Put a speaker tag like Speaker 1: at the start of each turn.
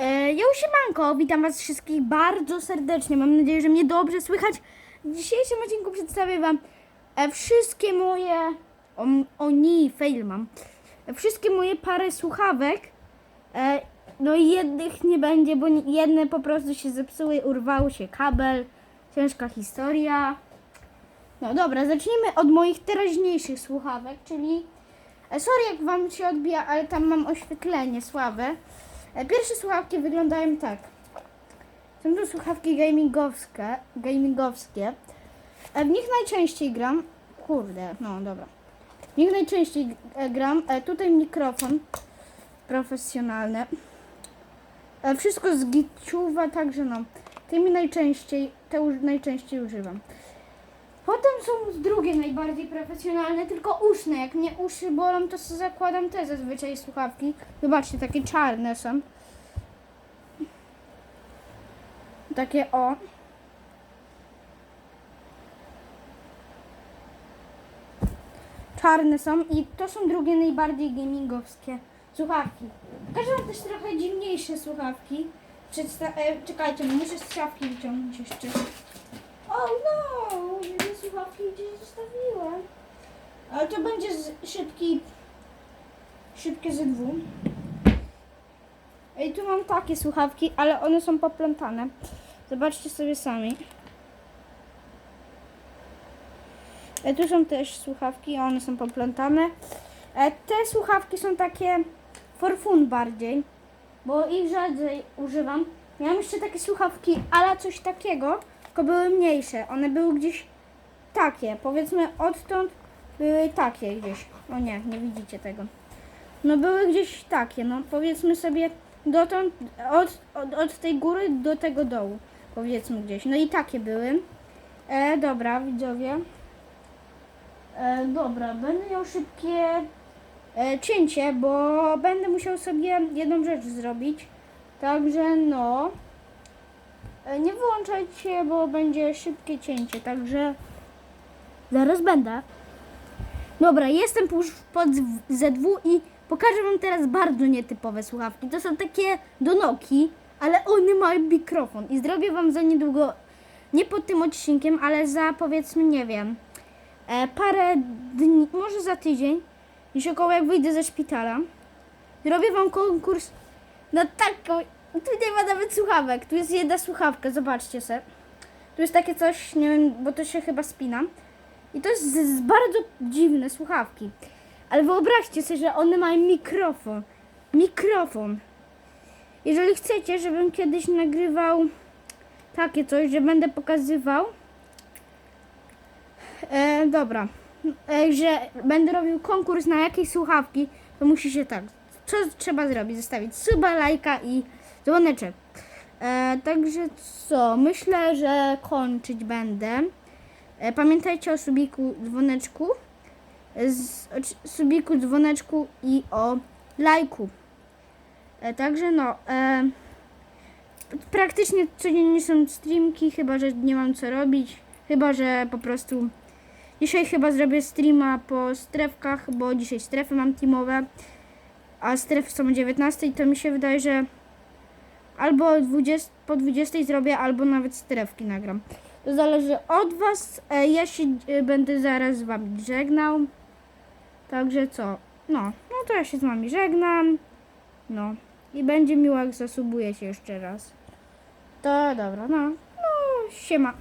Speaker 1: E, ja siemanko, witam was wszystkich bardzo serdecznie. Mam nadzieję, że mnie dobrze słychać. W dzisiejszym odcinku przedstawię wam e, wszystkie moje... O, o fail mam. E, wszystkie moje pary słuchawek. E, no i jednych nie będzie, bo jedne po prostu się zepsuły, urwał się kabel. Ciężka historia. No dobra, zacznijmy od moich teraźniejszych słuchawek, czyli... E, sorry jak wam się odbija, ale tam mam oświetlenie słabe. E, Pierwsze słuchawki wyglądają tak. Są to słuchawki gamingowskie. gamingowskie. W nich najczęściej gram. Kurde, no dobra. W nich najczęściej e, gram. E, Tutaj mikrofon profesjonalny. Wszystko z giciuwa, także no. Tymi najczęściej, te najczęściej używam. Potem są drugie najbardziej profesjonalne, tylko uszne. Jak mnie uszy bolą, to sobie zakładam te zazwyczaj słuchawki. Zobaczcie, takie czarne są. Takie o. Czarne są i to są drugie najbardziej gamingowskie słuchawki. Pokażę wam też trochę dziwniejsze słuchawki. E, czekajcie, muszę z wyciągnąć jeszcze. O no, słuchawki gdzieś zostawiłem. Ale to będzie z, szybki, szybkie ZW. I tu mam takie słuchawki, ale one są poplątane. Zobaczcie sobie sami. E, tu są też słuchawki, one są poplątane. E, te słuchawki są takie for fun bardziej, bo ich rzadziej używam. Miałam jeszcze takie słuchawki, ale coś takiego, tylko były mniejsze. One były gdzieś takie, powiedzmy odtąd były takie gdzieś. O nie, nie widzicie tego. No były gdzieś takie, no powiedzmy sobie dotąd, od, od, od tej góry do tego dołu, powiedzmy gdzieś. No i takie były. E, dobra, widzowie. E, dobra, będę miał szybkie e, cięcie, bo będę musiał sobie jedną rzecz zrobić. Także no. E, nie wyłączajcie, bo będzie szybkie cięcie, także zaraz będę. Dobra, jestem już pod ZW i pokażę wam teraz bardzo nietypowe słuchawki. To są takie do Noki, ale one mają mikrofon i zrobię wam za niedługo, nie pod tym odcinkiem, ale za powiedzmy, nie wiem, e, parę dni, może za tydzień, gdzieś około jak wyjdę ze szpitala, zrobię wam konkurs na taką, tu nie ma nawet słuchawek, tu jest jedna słuchawka, zobaczcie se. Tu jest takie coś, nie wiem, bo to się chyba spina. I to jest z, z bardzo dziwne słuchawki. Ale wyobraźcie sobie, że one mają mikrofon. Mikrofon. Jeżeli chcecie, żebym kiedyś nagrywał takie coś, że będę pokazywał. E, dobra. E, że będę robił konkurs na jakieś słuchawki, to musicie tak. Co trzeba zrobić? Zostawić suba, lajka i dzwoneczek. E, także co? Myślę, że kończyć będę. E, Pamiętajcie o subiku, dzwoneczku, e, z, o subiku, dzwoneczku i o lajku. E, Także no, e, praktycznie codziennie są streamki, chyba że nie mam co robić, chyba że po prostu dzisiaj chyba zrobię streama po strefkach, bo dzisiaj strefy mam teamowe, a strefy są o 19 to mi się wydaje, że albo o 20, po 20 zrobię, albo nawet strefki nagram. To zależy od Was. E, Ja się e, będę zaraz z Wami żegnał. Także co? No, no to ja się z Wami żegnam. No. I będzie miło, jak zasubuje się jeszcze raz. To dobra, no. No, siema.